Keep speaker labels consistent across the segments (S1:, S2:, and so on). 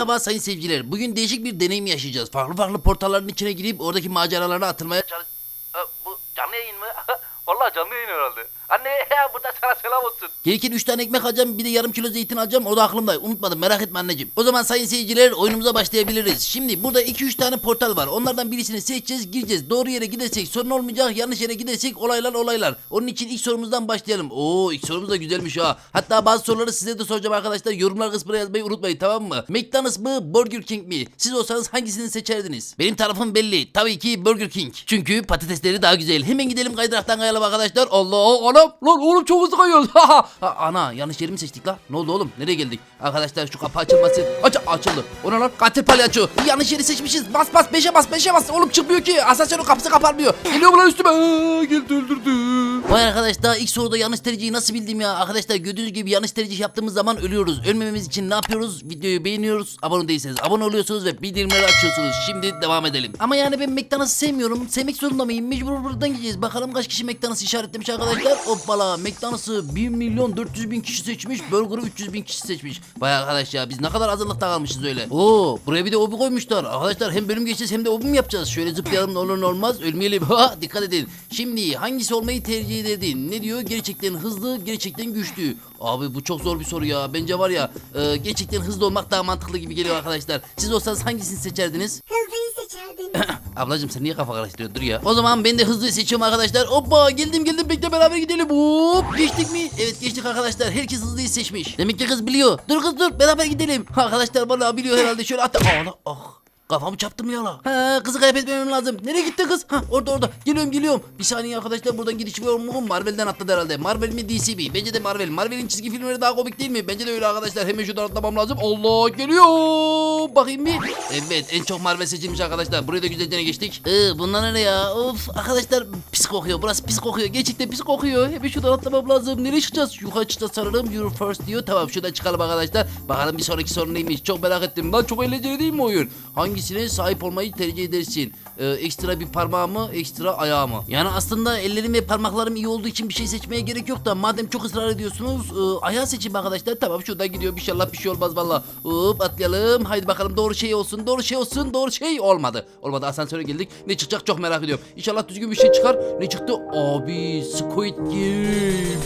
S1: Merhaba sayın seyirciler. Bugün değişik bir deneyim yaşayacağız. Farklı farklı portalların içine girip oradaki maceralarına atılmaya çalış...
S2: Bu canlı yayın mı? Vallahi canlı yayın herhalde. Anne burada sana selam olsun.
S1: Gelirken 3 tane ekmek alacağım bir de yarım kilo zeytin alacağım o da aklımda unutmadım merak etme anneciğim. O zaman sayın seyirciler oyunumuza başlayabiliriz. Şimdi burada 2-3 tane portal var onlardan birisini seçeceğiz gireceğiz. Doğru yere gidersek sorun olmayacak yanlış yere gidersek olaylar olaylar. Onun için ilk sorumuzdan başlayalım. Oo ilk sorumuz da güzelmiş ha. Hatta bazı soruları size de soracağım arkadaşlar yorumlar kısmına yazmayı unutmayın tamam mı? McDonald's mı Burger King mi? Siz olsanız hangisini seçerdiniz? Benim tarafım belli tabii ki Burger King. Çünkü patatesleri daha güzel. Hemen gidelim kaydıraktan kayalım arkadaşlar. Allah anam lan oğlum çok hızlı kayıyoruz. Ana yanlış yeri mi seçtik lan? Ne oldu oğlum? Nereye geldik? Arkadaşlar şu kapı açılmasın. Aç açıldı. O ne lan? Katil palyaço. Yanlış yeri seçmişiz. Bas bas beşe bas beşe bas. Oğlum çıkmıyor ki. Asansörün kapısı kapanmıyor. Geliyor mu lan üstüme? Aa, geldi öldürdü. Vay arkadaş daha ilk soruda yanlış tercihi nasıl bildim ya? Arkadaşlar gördüğünüz gibi yanlış tercih yaptığımız zaman ölüyoruz. Ölmememiz için ne yapıyoruz? Videoyu beğeniyoruz. Abone değilseniz abone oluyorsunuz ve bildirimleri açıyorsunuz. Şimdi devam edelim. Ama yani ben McDonald's'ı sevmiyorum. Sevmek zorunda mıyım? Mecbur buradan gideceğiz. Bakalım kaç kişi McDonald's işaretlemiş arkadaşlar. Hoppala McDonald's'ı 1 milyon 400 bin kişi seçmiş. Burger'ı 300 bin kişi seçmiş. Vay arkadaş ya biz ne kadar hazırlıkta kalmışız öyle. Oo buraya bir de obi koymuşlar. Arkadaşlar hem bölüm geçeceğiz hem de obi mi yapacağız? Şöyle zıplayalım ne olur ne olmaz. Ölmeyelim. Dikkat edin. Şimdi hangisi olmayı tercih ederdin? Ne diyor? Gerçekten hızlı, gerçekten güçlü. Abi bu çok zor bir soru ya. Bence var ya e, gerçekten hızlı olmak daha mantıklı gibi geliyor arkadaşlar. Siz olsanız hangisini seçerdiniz?
S3: Seçerdim.
S1: Ablacım sen niye kafa karıştırıyorsun dur ya. O zaman ben de hızlı seçiyorum arkadaşlar. Hoppa geldim geldim bekle beraber gidelim. Hop geçtik mi? Evet geçtik arkadaşlar. Herkes hızlıyı seçmiş. Demek ki kız biliyor. Dur kız dur beraber gidelim. Arkadaşlar bana biliyor herhalde. Şöyle at. Aa, ah. Kafamı çarptım ya la. Kızı kaybetmemem lazım. Nereye gitti kız? Ha, orada orada. Geliyorum geliyorum. Bir saniye arkadaşlar buradan gidiş var mı? Marvel'den atladı herhalde. Marvel mi DC mi? Bence de Marvel. Marvel'in çizgi filmleri daha komik değil mi? Bence de öyle arkadaşlar. Hemen şuradan atlamam lazım. Allah geliyor. Bakayım bir. Evet en çok Marvel seçilmiş arkadaşlar. Buraya da güzelce geçtik. Ee, bunlar ne ya? Of arkadaşlar pis kokuyor. Burası pis kokuyor. Gerçekten pis kokuyor. Hemen şuradan atlamam lazım. Nereye çıkacağız? Yukarı çıkacağız sanırım. Euro first diyor. Tamam şuradan çıkalım arkadaşlar. Bakalım bir sonraki sorun neymiş. Çok merak ettim. Lan çok eğlenceli değil mi oyun? Hangisine sahip olmayı tercih edersin? Ee, ekstra bir parmağı mı? Ekstra ayağı mı? Yani aslında ellerim ve parmaklarım iyi olduğu için bir şey seçmeye gerek yok da madem çok ısrar ediyorsunuz e, ayağı seçin arkadaşlar. Tamam şuradan gidiyor. İnşallah bir şey olmaz valla. Hop atlayalım. Haydi bakalım doğru şey olsun. Doğru şey olsun. Doğru şey olmadı. Olmadı asansöre geldik. Ne çıkacak çok merak ediyorum. İnşallah düzgün bir şey çıkar. Ne çıktı? Abi Squid Game.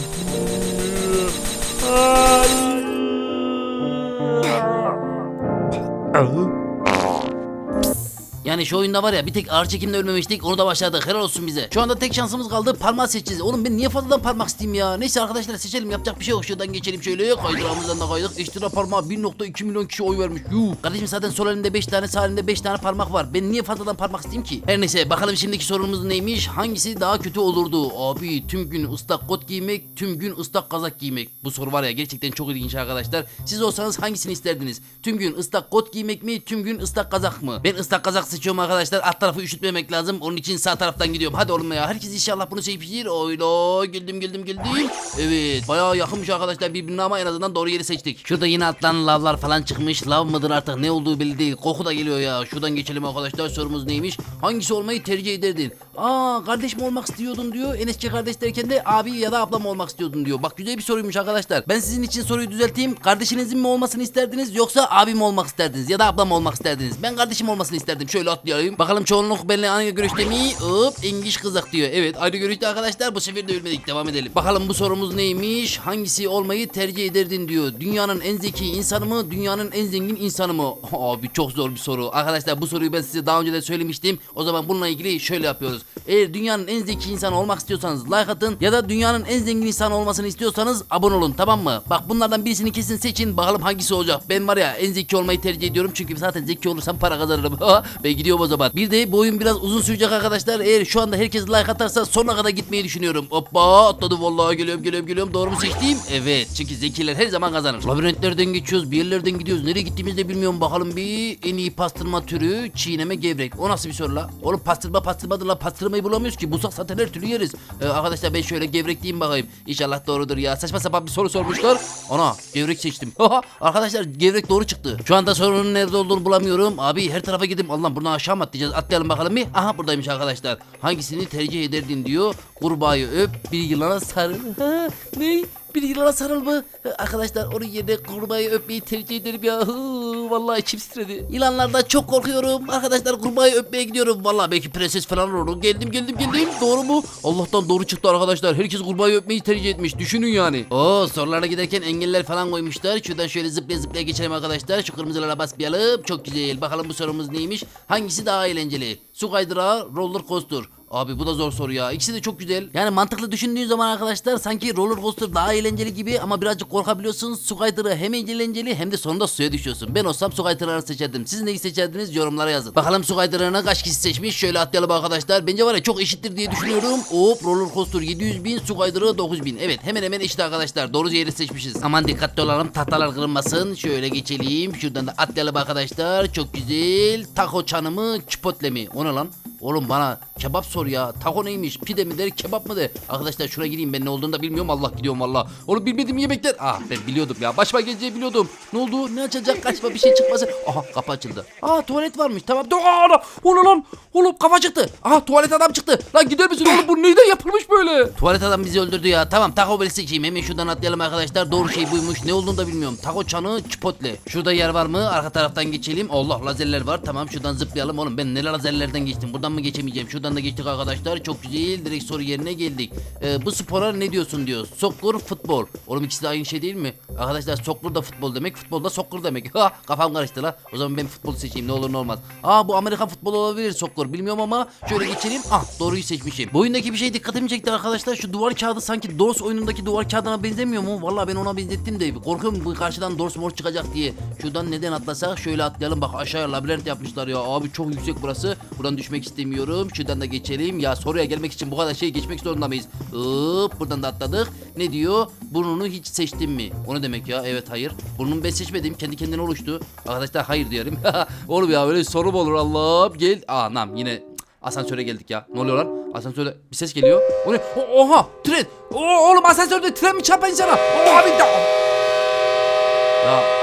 S1: Yani şu oyunda var ya bir tek ağır çekimde ölmemiştik onu da başladık helal olsun bize. Şu anda tek şansımız kaldı parmağı seçeceğiz. Oğlum ben niye fazladan parmak isteyeyim ya. Neyse arkadaşlar seçelim yapacak bir şey yok. Şuradan geçelim şöyle kaydırağımızdan da kaydık. Ekstra parmağı 1.2 milyon kişi oy vermiş. Yuh. Kardeşim zaten sol elinde 5 tane sağ elinde 5 tane parmak var. Ben niye fazladan parmak isteyeyim ki? Her neyse bakalım şimdiki sorumuz neymiş? Hangisi daha kötü olurdu? Abi tüm gün ıslak kot giymek, tüm gün ıslak kazak giymek. Bu soru var ya gerçekten çok ilginç arkadaşlar. Siz olsanız hangisini isterdiniz? Tüm gün ıslak kot giymek mi, tüm gün ıslak kazak mı? Ben ıslak kazak seçiyorum arkadaşlar. Alt tarafı üşütmemek lazım. Onun için sağ taraftan gidiyorum. Hadi oğlum ya. Herkes inşallah bunu seçmiştir. Oyla güldüm güldüm güldüm. Evet. Bayağı yakınmış arkadaşlar birbirine ama en azından doğru yeri seçtik. Şurada yine atlan lavlar falan çıkmış. Lav mıdır artık ne olduğu belli değil. Koku da geliyor ya. Şuradan geçelim arkadaşlar. Sorumuz neymiş? Hangisi olmayı tercih ederdin? Aa kardeş mi olmak istiyordun diyor. Enesçe kardeş derken de abi ya da ablam olmak istiyordun diyor. Bak güzel bir soruymuş arkadaşlar. Ben sizin için soruyu düzelteyim. Kardeşinizin mi olmasını isterdiniz yoksa abim olmak isterdiniz ya da ablam olmak isterdiniz? Ben kardeşim olmasını isterdim. Şöyle atlayayım. Bakalım çoğunluk benimle aynı görüşte mi? Hop İngiliz kızak diyor. Evet aynı görüşte arkadaşlar. Bu sefer de ölmedik. Devam edelim. Bakalım bu sorumuz neymiş? Hangisi olmayı tercih ederdin diyor. Dünyanın en zeki insanı mı? Dünyanın en zengin insanı mı? Abi çok zor bir soru. Arkadaşlar bu soruyu ben size daha önce de söylemiştim. O zaman bununla ilgili şöyle yapıyoruz. Eğer dünyanın en zeki insanı olmak istiyorsanız like atın ya da dünyanın en zengin insanı olmasını istiyorsanız abone olun tamam mı? Bak bunlardan birisini kesin seçin bakalım hangisi olacak. Ben var ya en zeki olmayı tercih ediyorum çünkü zaten zeki olursam para kazanırım. ben gidiyorum o zaman. Bir de bu oyun biraz uzun sürecek arkadaşlar. Eğer şu anda herkes like atarsa sonuna kadar gitmeyi düşünüyorum. Hoppa atladım vallahi geliyorum geliyorum geliyorum. Doğru mu seçtiğim? Evet. Çünkü zekiler her zaman kazanır. Labirentlerden geçiyoruz bir yerlerden gidiyoruz. Nereye gittiğimizi de bilmiyorum. Bakalım bir en iyi pastırma türü çiğneme gevrek. O nasıl bir soru la? Oğlum pastırma pastırmadır la. Pastırmayı bulamıyoruz ki. Bulsak zaten her türlü yeriz. Ee, arkadaşlar ben şöyle gevrek diyeyim bakayım. İnşallah doğrudur ya. Saçma sapan bir soru sormuşlar. Ana gevrek seçtim. arkadaşlar gevrek doğru çıktı. Şu anda sorunun nerede olduğunu bulamıyorum. Abi her tarafa gidip Allah buradan aşağı atlayacağız? Atlayalım bakalım bir. Aha buradaymış arkadaşlar. Hangisini tercih ederdin diyor. Kurbağayı öp bir yılana sarıl. Ne? Bir yılana sarıl mı? Arkadaşlar onun yerine kurbağayı öpmeyi tercih ederim ya. Vallahi içim titredi. Yılanlardan çok korkuyorum. Arkadaşlar kurbağayı öpmeye gidiyorum. Vallahi belki prenses falan olur. Geldim geldim geldim. Doğru mu? Allah'tan doğru çıktı arkadaşlar. Herkes kurbağayı öpmeyi tercih etmiş. Düşünün yani. Oo sorulara giderken engeller falan koymuşlar. Şuradan şöyle zıplaya zıplaya geçelim arkadaşlar. Şu kırmızılara basmayalım. Çok güzel. Bakalım bu sorumuz neymiş? Hangisi daha eğlenceli? Su kaydırağı, roller coaster. Abi bu da zor soru ya. İkisi de çok güzel. Yani mantıklı düşündüğün zaman arkadaşlar sanki roller coaster daha eğlenceli gibi ama birazcık korkabiliyorsun. Su kaydırağı hem eğlenceli hem de sonunda suya düşüyorsun. Ben olsam su kaydırağını seçerdim. Siz neyi seçerdiniz yorumlara yazın. Bakalım su kaydırağına kaç kişi seçmiş. Şöyle atlayalım arkadaşlar. Bence var ya çok eşittir diye düşünüyorum. Hop roller coaster 700 bin su kaydırağı 9 bin. Evet hemen hemen eşit arkadaşlar. Doğru yeri seçmişiz. Aman dikkatli olalım tahtalar kırılmasın. Şöyle geçelim. Şuradan da atlayalım arkadaşlar. Çok güzel. Taco çanı mı chipotle mi? O ne lan? Oğlum bana kebap sor ya. Taco neymiş? Pide mi der, kebap mı der? Arkadaşlar şuna gireyim ben ne olduğunu da bilmiyorum. Allah gidiyorum valla. Oğlum bilmediğim yemekler. Ah ben biliyordum ya. Başıma geleceği biliyordum. Ne oldu? Ne açacak? Kaçma bir şey çıkmasın. Aha kapı açıldı. Aa tuvalet varmış. Tamam. Dur. Aa, ana. O ne lan? Oğlum kafa çıktı. Aha tuvalet adam çıktı. Lan gider misin oğlum? Bu neyden yapılmış böyle? Tuvalet adam bizi öldürdü ya. Tamam Taco Bell seçeyim. Hemen şuradan atlayalım arkadaşlar. Doğru şey buymuş. Ne olduğunu da bilmiyorum. Taco çanı chipotle. Şurada yer var mı? Arka taraftan geçelim. Allah lazerler var. Tamam şuradan zıplayalım. Oğlum ben neler lazerlerden geçtim. Buradan mı geçemeyeceğim? Şuradan da geçtik arkadaşlar. Çok güzel. Direkt soru yerine geldik. Ee, bu spora ne diyorsun diyor. Sokkur, futbol. Oğlum ikisi de aynı şey değil mi? Arkadaşlar sokkur da futbol demek. Futbol da sokkur demek. Ha, kafam karıştı la. O zaman ben futbol seçeyim. Ne olur ne olmaz. Aa bu Amerikan futbolu olabilir sokkur. Bilmiyorum ama şöyle geçelim. Ah doğruyu seçmişim. Bu oyundaki bir şey dikkatimi çekti arkadaşlar. Şu duvar kağıdı sanki Dors oyunundaki duvar kağıdına benzemiyor mu? Vallahi ben ona benzettim de. Korkuyorum bu karşıdan Dors mor çıkacak diye. Şuradan neden atlasak? Şöyle atlayalım. Bak aşağıya labirent yapmışlar ya. Abi çok yüksek burası. Buradan düşmek istemiyorum. Şuradan da geçelim. Ya soruya gelmek için bu kadar şey geçmek zorunda mıyız? Hop buradan da atladık. Ne diyor? Burnunu hiç seçtin mi? O ne demek ya? Evet hayır. Burnumu ben seçmedim. Kendi kendine oluştu. Arkadaşlar hayır diyorum. Oğlum ya böyle soru mu olur Allah'ım. Gel. Anam yine Cık, asansöre geldik ya. Ne oluyor lan? Asansörde bir ses geliyor. O ne? O- oha! Tren! O, oğlum asansörde tren mi çarpan insana? Abi da... Ya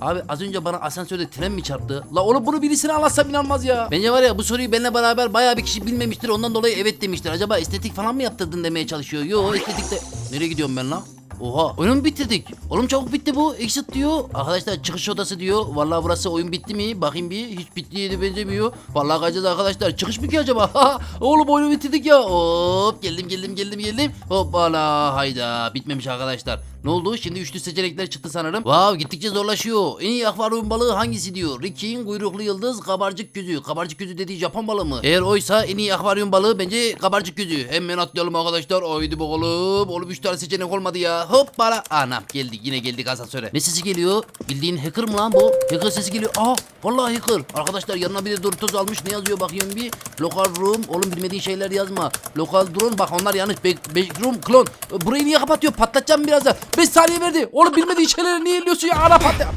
S1: Abi az önce bana asansörde tren mi çarptı? La oğlum bunu birisine anlatsam inanmaz ya. Bence var ya bu soruyu benimle beraber bayağı bir kişi bilmemiştir. Ondan dolayı evet demiştir. Acaba estetik falan mı yaptırdın demeye çalışıyor. Yo estetikte... Nereye gidiyorum ben lan? Oha oyunu mu bitirdik? Oğlum çabuk bitti bu. Exit diyor. Arkadaşlar çıkış odası diyor. Vallahi burası oyun bitti mi? Bakayım bir. Hiç bittiği de benzemiyor. Vallahi kaçacağız arkadaşlar. Çıkış mı ki acaba? Oğlum oyunu bitirdik ya. Hop geldim geldim geldim geldim. Hoppala hayda. Bitmemiş arkadaşlar. Ne oldu? Şimdi üçlü seçenekler çıktı sanırım. Wow gittikçe zorlaşıyor. En iyi akvaryum balığı hangisi diyor? Ricky'in kuyruklu yıldız kabarcık gözü. Kabarcık gözü dediği Japon balığı mı? Eğer oysa en iyi akvaryum balığı bence kabarcık gözü. Hemen atlayalım arkadaşlar. Haydi bakalım. Oğlum üç tane seçenek olmadı ya. Hoppala. Anam geldik yine geldik asansöre. Ne sesi geliyor? Bildiğin hacker mı lan bu? Hacker sesi geliyor. Aa vallahi hacker. Arkadaşlar yanına bir de Doritos almış. Ne yazıyor bakıyorum bir. Local room. Oğlum bilmediğin şeyler yazma. Local drone. Bak onlar yanlış. Back, backroom clone. Burayı niye kapatıyor? Patlatacağım birazdan. 5 saniye verdi. Oğlum bilmediğin şeyleri niye eliyorsun ya? Ana patla.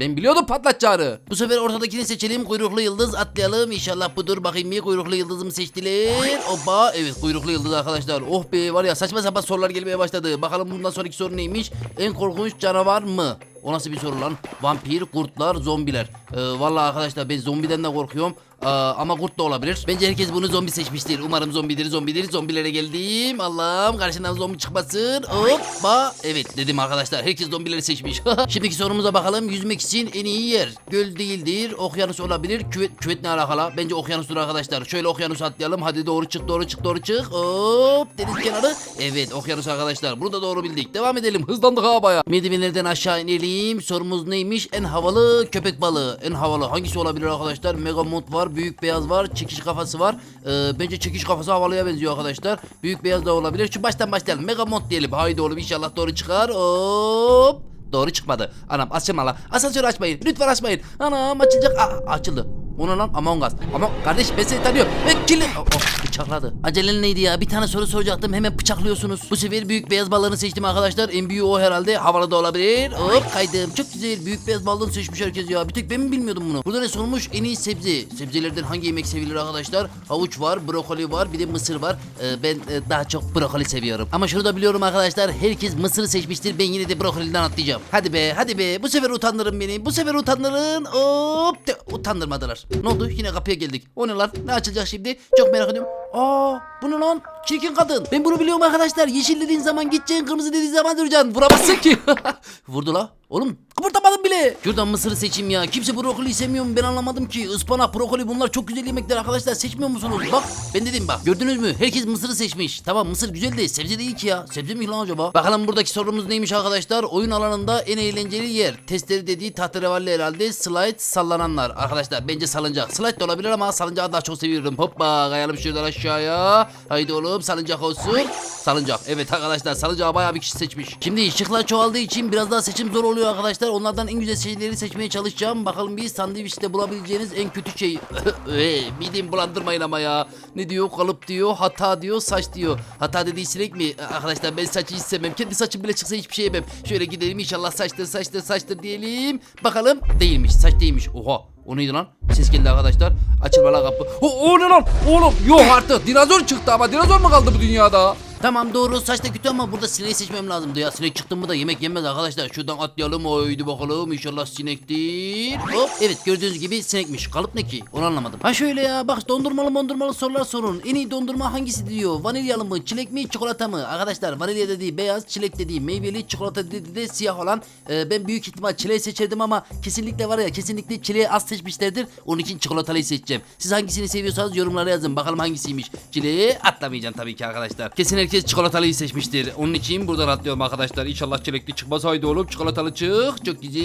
S1: Ben biliyordum patlatacağını. Bu sefer ortadakini seçelim. Kuyruklu yıldız atlayalım. İnşallah budur. Bakayım bir kuyruklu yıldızımı seçtiler. Oba. Evet kuyruklu yıldız arkadaşlar. Oh be var ya saçma sapan sorular gelmeye başladı. Bakalım bundan sonraki soru neymiş? En korkunç canavar mı? O nasıl bir soru lan? Vampir, kurtlar, zombiler. Ee, vallahi arkadaşlar ben zombiden de korkuyorum. Ee, ama kurt da olabilir. Bence herkes bunu zombi seçmiştir. Umarım zombidir, zombidir. Zombilere geldim. Allah'ım karşından zombi çıkmasın. Hoppa. Evet dedim arkadaşlar. Herkes zombileri seçmiş. Şimdiki sorumuza bakalım. Yüzmek için en iyi yer. Göl değildir. Okyanus olabilir. Küvet, küvet ne alakalı? Bence okyanustur arkadaşlar. Şöyle okyanus atlayalım. Hadi doğru çık, doğru çık, doğru çık. Hop. Deniz kenarı. Evet okyanus arkadaşlar. Bunu da doğru bildik. Devam edelim. Hızlandık ha baya. Merdivenlerden aşağı inelim. Sorumuz neymiş? En havalı köpek balığı. En havalı hangisi olabilir arkadaşlar? Megamont var. Büyük beyaz var. Çekiş kafası var. Ee, bence çekiş kafası havalıya benziyor arkadaşlar. Büyük beyaz da olabilir. Şu baştan başlayalım. Megamont diyelim. Haydi oğlum inşallah doğru çıkar. Hop. Doğru çıkmadı. Anam açma la. Asansörü açmayın. Lütfen açmayın. Anam açılacak. Aa, açıldı. O ne lan? Among Us. Ama kardeş ben seni tanıyorum. Ve kill... Oh, oh, bıçakladı. Acelen neydi ya? Bir tane soru soracaktım. Hemen bıçaklıyorsunuz. Bu sefer büyük beyaz balığını seçtim arkadaşlar. En büyüğü o herhalde. Havalı da olabilir. Hop kaydım. Çok güzel. Büyük beyaz balığını seçmiş herkes ya. Bir tek ben mi bilmiyordum bunu? Burada ne sormuş? En iyi sebze. Sebzelerden hangi yemek sevilir arkadaşlar? Havuç var, brokoli var, bir de mısır var. Ee, ben e, daha çok brokoli seviyorum. Ama şunu da biliyorum arkadaşlar. Herkes mısırı seçmiştir. Ben yine de brokoliden atlayacağım. Hadi be, hadi be. Bu sefer utandırın beni. Bu sefer utandırın. Hop. de- Utandırmadılar. Ne oldu? Yine kapıya geldik. O ne lan? Ne açılacak şimdi? Çok merak ediyorum. Aa, bu lan? Çirkin kadın. Ben bunu biliyorum arkadaşlar. Yeşil dediğin zaman gideceksin, kırmızı dediğin zaman duracaksın. Vuramazsın ki. Vurdu la. Oğlum kıpırdamadı tıklamadım bile. Şuradan mısırı seçeyim ya. Kimse brokoli sevmiyor mu ben anlamadım ki. Ispanak, brokoli bunlar çok güzel yemekler arkadaşlar. Seçmiyor musunuz? Bak ben dedim bak. Gördünüz mü? Herkes mısırı seçmiş. Tamam mısır güzel de sebze değil ki ya. Sebze mi lan acaba? Bakalım buradaki sorumuz neymiş arkadaşlar? Oyun alanında en eğlenceli yer. Testleri dediği tahterevalli herhalde. Slide sallananlar. Arkadaşlar bence salıncak. Slide de olabilir ama salıncağı daha çok seviyorum. Hoppa kayalım şuradan aşağıya. Haydi oğlum salıncak olsun. Salıncak. Evet arkadaşlar salıncağı bayağı bir kişi seçmiş. Şimdi ışıklar çoğaldığı için biraz daha seçim zor oluyor arkadaşlar. Onlardan en güzel şeyleri seçmeye çalışacağım. Bakalım bir sandviçte bulabileceğiniz en kötü şey. Ee, Midemi bulandırmayın ama ya. Ne diyor? Kalıp diyor, hata diyor, saç diyor. Hata dediği sinek mi? Arkadaşlar ben saçı hiç sevmem. Kendi saçım bile çıksa hiçbir şey yemem. Şöyle gidelim inşallah saçtır, saçtır, saçtır diyelim. Bakalım değilmiş. Saç değilmiş. Oha. O neydi lan? Ses geldi arkadaşlar. Açılma lan kapı. O, o ne lan? Oğlum yok artık. Dinozor çıktı ama dinozor mu kaldı bu dünyada? Tamam doğru saç da kötü ama burada sineği seçmem lazımdı ya. Sinek çıktı mı da yemek yenmez arkadaşlar. Şuradan atlayalım. Haydi bakalım. İnşallah sinektir. Hop. Evet gördüğünüz gibi sinekmiş. Kalıp ne ki? Onu anlamadım. Ha şöyle ya. Bak dondurmalı dondurmalı sorular sorun. En iyi dondurma hangisi diyor? Vanilyalı mı? Çilek mi? Çikolata mı? Arkadaşlar vanilya dediği beyaz. Çilek dediği meyveli. Çikolata dediği de siyah olan. Ee, ben büyük ihtimal çileği seçerdim ama kesinlikle var ya kesinlikle çileği az seçmişlerdir. Onun için çikolatalıyı seçeceğim. Siz hangisini seviyorsanız yorumlara yazın. Bakalım hangisiymiş. Çileği atlamayacağım tabii ki arkadaşlar. Kesin herkes çikolatalıyı seçmiştir. Onun için buradan atlıyorum arkadaşlar. İnşallah çilekli çıkmaz. Oğlum çikolatalı çık. Çok güzel.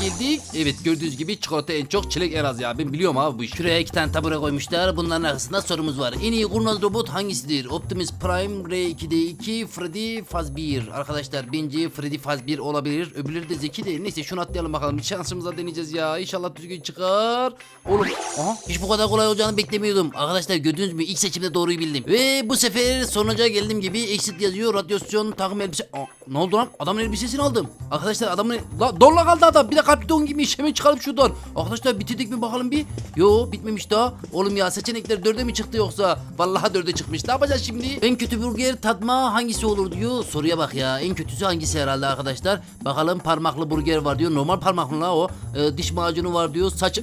S1: Geldik. Evet gördüğünüz gibi çikolata en çok çilek en az ya. Ben biliyorum abi bu işi. Şuraya iki tane tabure koymuşlar. Bunların arasında sorumuz var. En iyi kurnaz robot hangisidir? Optimus Prime, R2D2, Freddy Fazbear. Arkadaşlar bence Freddy Fazbear olabilir. Öbürleri de zeki de. Neyse şunu atlayalım bakalım. Şansımıza deneyeceğiz ya. İnşallah düzgün çıkar. Oğlum. Aha hiç bu kadar kolay olacağını beklemiyordum. Arkadaşlar gördünüz mü? İlk seçimde doğruyu bildim. Ve bu sefer sonuca geldiğim gibi exit yazıyor. Radyasyon takım elbise. Aa, ne oldu lan? Adamın elbisesini aldım. Arkadaşlar adamın... La, donla kaldı adam. Bir de kalpli don giymiş. Hemen çıkalım şuradan. Arkadaşlar bitirdik mi bakalım bir? Yo bitmemiş daha. Oğlum ya seçenekler dörde mi çıktı yoksa? Vallahi dörde çıkmış. Ne yapacağız şimdi? En kötü burger tatma hangisi olur diyor. Soruya bak ya. En kötüsü hangisi herhalde arkadaşlar? Bakalım parmaklı burger var diyor. Normal parmaklı la o. Ee, diş macunu var diyor. Saç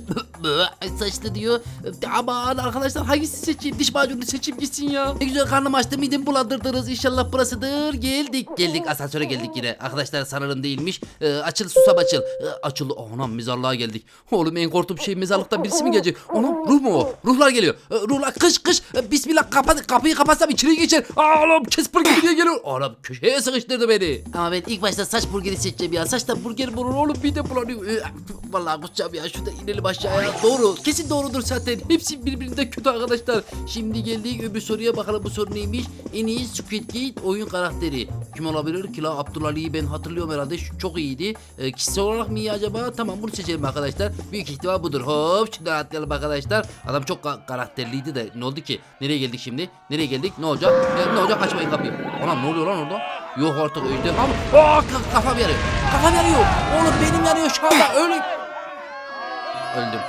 S1: saçlı diyor. Aman arkadaşlar hangisi seçeyim? Diş macunu seçeyim gitsin ya. Ne güzel karnım açtı midemi bulandırdınız. İnşallah burasıdır. Geldik. Geldik asansöre geldik yine. Arkadaşlar sanırım değilmiş. Ee, açıl susam açıl. Ee, açıldı. Anam mezarlığa geldik. Oğlum en korktuğum şey mezarlıkta birisi mi gelecek? Anam ruh mu o? Ruhlar geliyor. Ee, ruhlar kış kış. Ee, bismillah kapat, kapıyı kapatsam içeri geçer. Oğlum Casper gibi diye geliyor. Oğlum köşeye sıkıştırdı beni. Ama ben ilk başta saç burgeri seçeceğim ya. Saçta burger bulur oğlum bir de bulanıyor. Ee, Vallahi kusacağım ya. Şurada inelim aşağıya. Doğru. Kesin doğrudur zaten. Hepsi birbirinde kötü arkadaşlar. Şimdi geldik öbür soruya bakalım bu soru neymiş? En iyi Squid Game oyun karakteri. Kim olabilir ki la? Abdülali'yi ben hatırlıyorum herhalde. Çok iyiydi. Ee, kişisel olarak mı iyi acaba? Tamam bunu seçelim arkadaşlar. Büyük ihtimal budur. Hop şimdi atlayalım arkadaşlar. Adam çok ka- karakterliydi de ne oldu ki? Nereye geldik şimdi? Nereye geldik? Ne olacak? Ne, ne olacak? Açmayın kapıyı. Anam ne oluyor lan orada? Yok artık ejderha mı? Aa ka- kafam yanıyor. Kafam yanıyor. Oğlum benim yanıyor şu anda. Öyle Öldüm.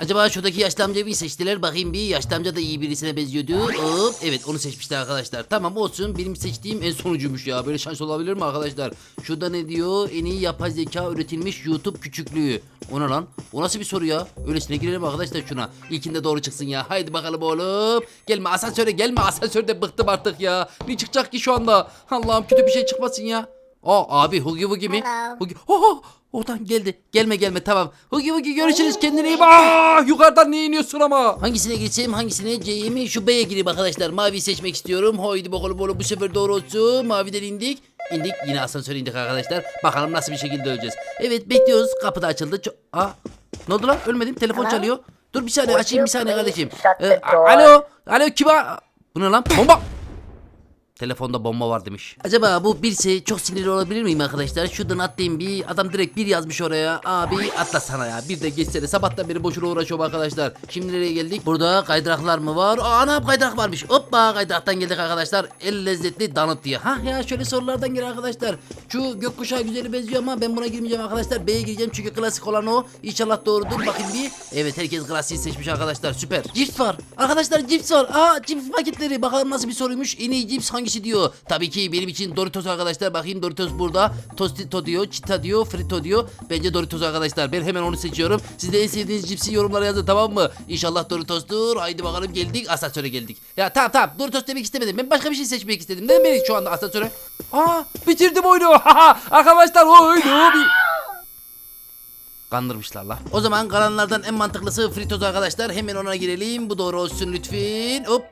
S1: Acaba şuradaki yaşlı amcayı bir seçtiler bakayım bir yaşlı amca da iyi birisine benziyordu. Hop evet onu seçmişler arkadaşlar. Tamam olsun benim seçtiğim en sonucuymuş ya. Böyle şans olabilir mi arkadaşlar? Şurada ne diyor? En iyi yapay zeka üretilmiş YouTube küçüklüğü. O ne lan? O nasıl bir soru ya? Öylesine girelim arkadaşlar şuna. İlkinde doğru çıksın ya. Haydi bakalım oğlum. Gelme asansöre gelme asansörde bıktım artık ya. Ne çıkacak ki şu anda? Allah'ım kötü bir şey çıkmasın ya. Aa abi Hugi Wugi mi?
S3: Hello.
S1: Hugi. Oh, oradan geldi. Gelme gelme tamam. Hugi Wugi görüşürüz kendine iyi bak. Aa, yukarıdan niye iniyorsun ama? Hangisine geçeyim hangisine C'ye mi? Şu B'ye gireyim arkadaşlar. Mavi seçmek istiyorum. Haydi bakalım oğlum bu sefer doğru olsun. Maviden indik. İndik yine asansöre indik arkadaşlar. Bakalım nasıl bir şekilde öleceğiz. Evet bekliyoruz. Kapı da açıldı. Ço- Aa, ne oldu lan? Ölmedim. Telefon
S3: Hello?
S1: çalıyor. Dur bir saniye açayım bir saniye kardeşim. Ee, alo. Alo kim a- Bu ne lan? Bomba. Telefonda bomba var demiş. Acaba bu birisi çok sinirli olabilir miyim arkadaşlar? Şuradan atlayayım bir. Adam direkt bir yazmış oraya. Abi atla sana ya. Bir de geçsene. Sabahtan beri boşuna uğraşıyorum arkadaşlar. Şimdi nereye geldik? Burada kaydıraklar mı var? Aa ana kaydırak varmış. Hoppa kaydıraktan geldik arkadaşlar. El lezzetli donut diye. Ha ya şöyle sorulardan gir arkadaşlar. Şu gökkuşağı güzeli benziyor ama ben buna girmeyeceğim arkadaşlar. B'ye gireceğim çünkü klasik olan o. İnşallah doğrudur. Bakayım bir. Evet herkes klasiği seçmiş arkadaşlar. Süper. Cips var. Arkadaşlar cips var. Aa cips paketleri. Bakalım nasıl bir soruymuş. En iyi cips hangisi diyor. Tabii ki benim için Doritos arkadaşlar. Bakayım Doritos burada. Tostito diyor. Cheetah diyor. Frito diyor. Bence Doritos arkadaşlar. Ben hemen onu seçiyorum. Siz de en sevdiğiniz cipsi yorumlara yazın tamam mı? İnşallah Doritos'tur. Haydi bakalım geldik. Asansöre geldik. Ya tamam tamam. Doritos demek istemedim. Ben başka bir şey seçmek istedim. Neden beni şu anda asansöre? Aa bitirdim oyunu. arkadaşlar oyunu. bir- Kandırmışlar la. O zaman kalanlardan en mantıklısı fritoz arkadaşlar. Hemen ona girelim. Bu doğru olsun lütfen. Hop.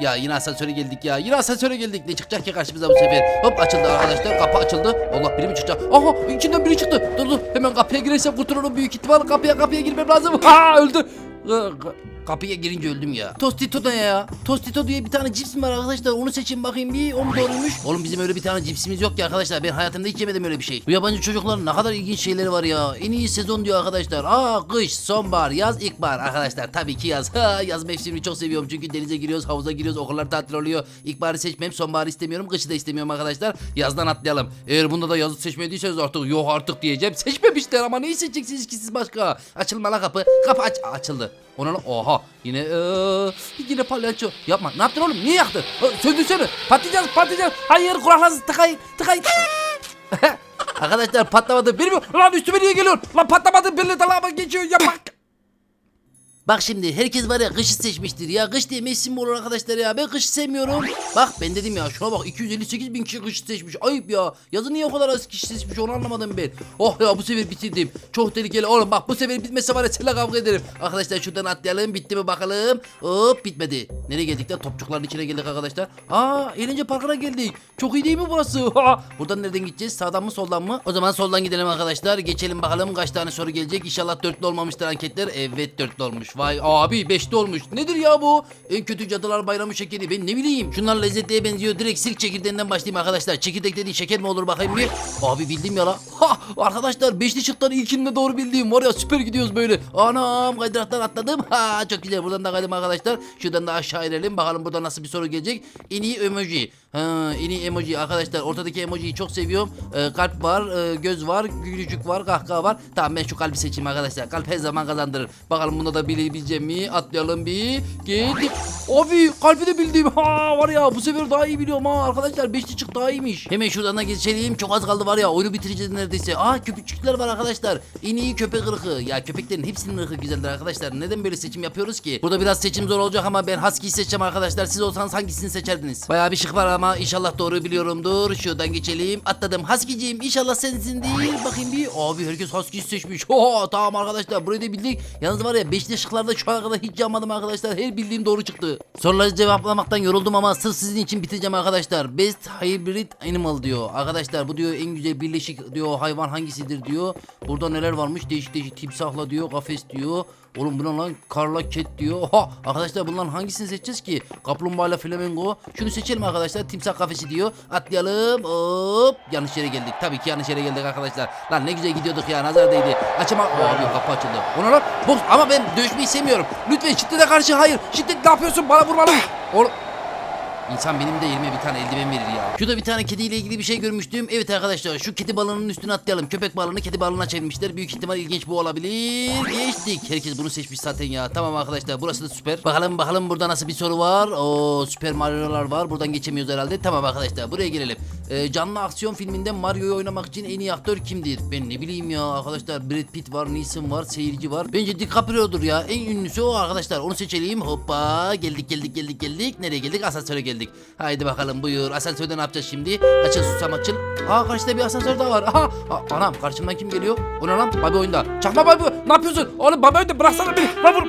S1: Ya yine asansöre geldik ya. Yine asansöre geldik. Ne çıkacak ki karşımıza bu sefer? Hop açıldı arkadaşlar. Kapı açıldı. Allah biri mi çıkacak? Aha içinden biri çıktı. Dur dur. Hemen kapıya girersem kurtulurum büyük ihtimal. Kapıya kapıya girmem lazım. Ha öldü. Ka- ka- Kapıya girince öldüm ya. Tostito ne ya? Tostito diye bir tane cips var arkadaşlar? Onu seçin bakayım bir. O mu doğruymuş? Oğlum bizim öyle bir tane cipsimiz yok ki arkadaşlar. Ben hayatımda hiç yemedim öyle bir şey. Bu yabancı çocukların ne kadar ilginç şeyleri var ya. En iyi sezon diyor arkadaşlar. Aa kış, sonbahar, yaz, ilkbahar. Arkadaşlar tabii ki yaz. Ha, yaz mevsimini çok seviyorum. Çünkü denize giriyoruz, havuza giriyoruz, okullar tatil oluyor. İlkbaharı seçmem, sonbaharı istemiyorum, kışı da istemiyorum arkadaşlar. Yazdan atlayalım. Eğer bunda da yazı seçmediyseniz artık yok artık diyeceğim. Seçmemişler ama neyi seçeceksiniz ki siz başka? Açılma la kapı. Kapı aç açıldı. Ona la- oha yine eee, yine palyaço. Yapma. Ne yaptın oğlum? Niye yaktın? Ha, Söndürsene. Patlayacağız, patlayacağız. Hayır kulaklarınızı tıkayın, tıkayın. Arkadaşlar patlamadı. Benim lan üstüme niye geliyor? Lan patlamadı. Birle dalağıma geçiyor. Yapmak. Bak şimdi herkes var ya kışı seçmiştir ya. Kış diye mevsim olur arkadaşlar ya? Ben kışı sevmiyorum. Bak ben dedim ya şuna bak 258 bin kişi kışı seçmiş. Ayıp ya. Yazın niye o kadar az kişi seçmiş onu anlamadım ben. Oh ya bu sefer bitirdim. Çok tehlikeli oğlum bak bu sefer bitmese var ya seninle kavga ederim. Arkadaşlar şuradan atlayalım. Bitti mi bakalım. Hop bitmedi. Nereye geldik lan? Topçukların içine geldik arkadaşlar. Aa eğlence parkına geldik. Çok iyi değil mi burası? Buradan nereden gideceğiz? Sağdan mı soldan mı? O zaman soldan gidelim arkadaşlar. Geçelim bakalım kaç tane soru gelecek. İnşallah dörtlü olmamıştır anketler. Evet dörtlü olmuş. Vay abi beşli olmuş. Nedir ya bu? En kötü cadılar bayramı şekeri. Ben ne bileyim. Şunlar lezzetliye benziyor. Direkt sirk çekirdeğinden başlayayım arkadaşlar. Çekirdek dediğin şeker mi olur bakayım bir. Abi bildim ya la. Ha arkadaşlar beşli şıktan ilkinde doğru bildiğim. Var ya süper gidiyoruz böyle. Anam kaydıraktan atladım. Ha çok güzel. Buradan da kaydım arkadaşlar. Şuradan da aşağı inelim. Bakalım burada nasıl bir soru gelecek. En iyi emoji. Ha, en iyi emoji arkadaşlar. Ortadaki emojiyi çok seviyorum. Ee, kalp var, e, göz var, gülücük var, kahkaha var. Tamam ben şu kalbi seçeyim arkadaşlar. Kalp her zaman kazandırır. Bakalım bunda da bilebileceğim mi? Atlayalım bir. Geldik. Abi kalbi de bildim. Ha var ya bu sefer daha iyi biliyorum ha arkadaşlar. Beşli çık daha iyiymiş. Hemen şuradan da geçelim. Çok az kaldı var ya. Oyunu bitireceğiz neredeyse. Aa köpükçükler var arkadaşlar. En iyi köpek ırkı. Ya köpeklerin hepsinin ırkı güzeldir arkadaşlar. Neden böyle seçim yapıyoruz ki? Burada biraz seçim zor olacak ama ben Husky'yi seçeceğim arkadaşlar. Siz olsanız hangisini seçerdiniz? Bayağı bir şık var ama inşallah doğru biliyorumdur. Şuradan geçelim. Atladım. Husky'ciğim inşallah sensin değil. Bakayım bir. Abi herkes Husky'yi seçmiş. Oha tamam arkadaşlar burayı da bildik. Yalnız var ya 5'li şıklarda şu ana kadar hiç yanmadım arkadaşlar. Her bildiğim doğru çıktı. Soruları cevaplamaktan yoruldum ama sırf sizin için bitireceğim arkadaşlar. Best hybrid animal diyor. Arkadaşlar bu diyor en güzel birleşik diyor hayvan hangisidir diyor. Burada neler varmış değişik değişik timsahla diyor kafes diyor. Oğlum bu ne lan karla ket diyor. Ha arkadaşlar bunların hangisini seçeceğiz ki? Kaplumbağayla flamingo. Şunu seçelim arkadaşlar. Timsah kafesi diyor. Atlayalım. Hop. Yanlış yere geldik. Tabii ki yanlış yere geldik arkadaşlar. Lan ne güzel gidiyorduk ya. Nazar değdi. Açama. Abi kapı açıldı. O ne lan? Boks. Ama ben dövüşmeyi sevmiyorum. Lütfen şiddete karşı hayır. Şiddet ne yapıyorsun? Bana vurma lan. Oğlum. İnsan benim de elime bir tane eldiven verir ya. Şurada bir tane kediyle ilgili bir şey görmüştüm. Evet arkadaşlar şu kedi balığının üstüne atlayalım. Köpek balığını kedi balığına çevirmişler. Büyük ihtimal ilginç bu olabilir. Geçtik. Herkes bunu seçmiş zaten ya. Tamam arkadaşlar burası da süper. Bakalım bakalım burada nasıl bir soru var. Oo süper Mario'lar var. Buradan geçemiyoruz herhalde. Tamam arkadaşlar buraya gelelim. Ee, canlı aksiyon filminde Mario'yu oynamak için en iyi aktör kimdir? Ben ne bileyim ya arkadaşlar. Brad Pitt var, Neeson var, seyirci var. Bence DiCaprio'dur ya. En ünlüsü o arkadaşlar. Onu seçelim. Hoppa geldik geldik geldik geldik. Nereye geldik? Asansöre geldik. Haydi bakalım buyur. Asansörde ne yapacağız şimdi? Açıl susam açıl. Aa karşıda bir asansör daha var. Aha. Aa, anam karşımdan kim geliyor? O ne lan? Babi oyunda. Çakma Babi. Ne yapıyorsun? Oğlum Babi oyunda bıraksana beni. Lan vur.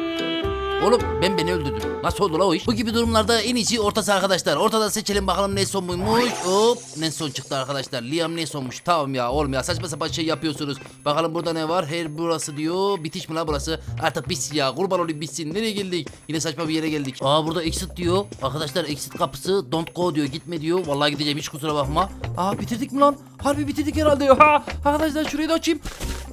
S1: Oğlum ben beni öldürdüm. Nasıl oldu la o iş? Bu gibi durumlarda en iyisi ortası arkadaşlar. Ortada seçelim bakalım Nelson muymuş. Hop Nelson çıktı arkadaşlar. Liam Nelson'muş. Tamam ya oğlum ya saçma sapan şey yapıyorsunuz. Bakalım burada ne var? Her burası diyor. Bitiş mi la burası? Artık bitsin ya. Kurban olayım bitsin. Nereye geldik? Yine saçma bir yere geldik. Aa burada exit diyor. Arkadaşlar exit kapısı don't go diyor. Gitme diyor. Vallahi gideceğim hiç kusura bakma. Aa bitirdik mi lan? Harbi bitirdik herhalde ya. Ha, arkadaşlar şurayı da açayım.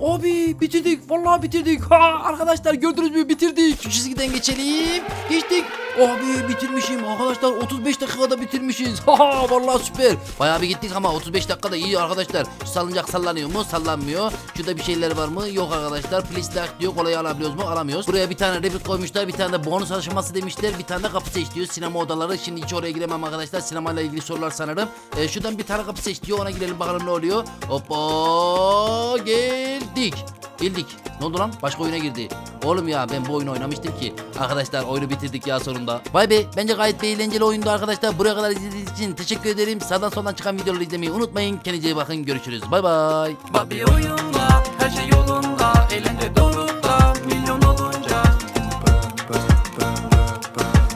S1: Abi bitirdik. Vallahi bitirdik. Ha, arkadaşlar gördünüz mü bitirdik. Şu çizgiden geçelim. Geçtik. Abi bitirmişim. Arkadaşlar 35 dakikada bitirmişiz. Ha vallahi süper. Bayağı bir gittik ama 35 dakikada iyi arkadaşlar. Şu salıncak sallanıyor mu? Sallanmıyor. Şurada bir şeyler var mı? Yok arkadaşlar. Please like diyor. Kolay alabiliyoruz mu? Alamıyoruz. Buraya bir tane rabbit koymuşlar. Bir tane de bonus aşaması demişler. Bir tane de kapı seç diyor. Sinema odaları. Şimdi hiç oraya giremem arkadaşlar. Sinemayla ilgili sorular sanırım. Ee, şuradan bir tane kapı seç diyor. Ona girelim bakalım ne oluyor. Hoppa geldik. Bildik. Ne oldu lan? Başka oyuna girdi. Oğlum ya ben bu oyunu oynamıştım ki. Arkadaşlar oyunu bitirdik ya sonunda. Vay be bence gayet bir eğlenceli oyundu arkadaşlar. Buraya kadar izlediğiniz için teşekkür ederim. Sağdan soldan çıkan videoları izlemeyi unutmayın. Kendinize iyi bakın. Görüşürüz. Bay bay.
S3: Babi oyunla her şey yolunda.
S1: Elinde dolunda milyon olunca.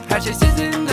S1: Her şey sizin